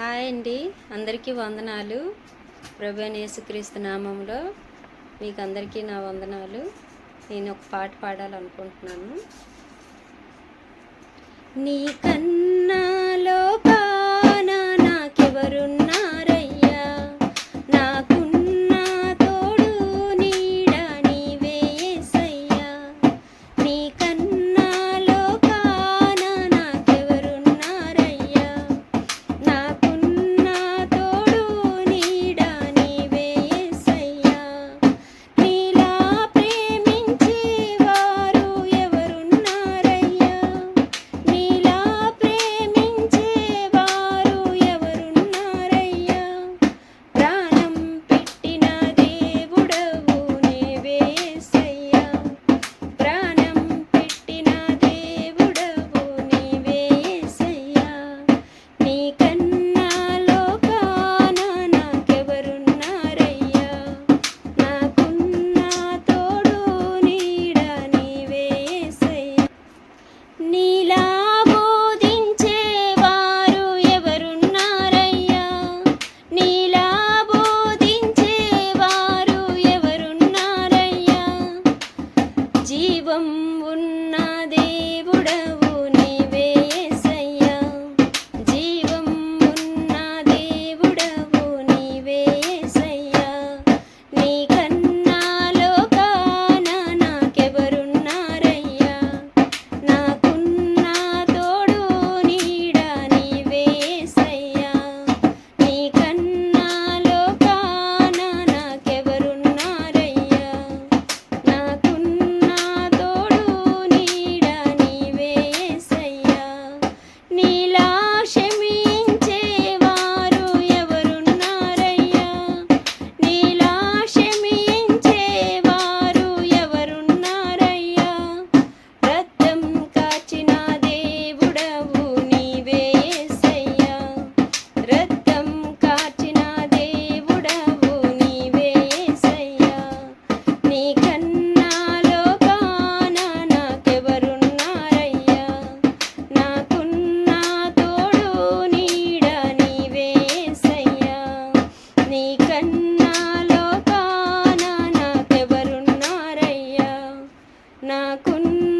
Hi అండి. అందరికీ వందనాలు. ప్రభు నామంలో మీకు అందరికీ నా వందనాలు. నేను ఒక పాట పాడాలనుకుంటున్నాను. నీ కన్నా నీకన్నా లోకాన నాకెవరున్నారయ్యా? నాకున్న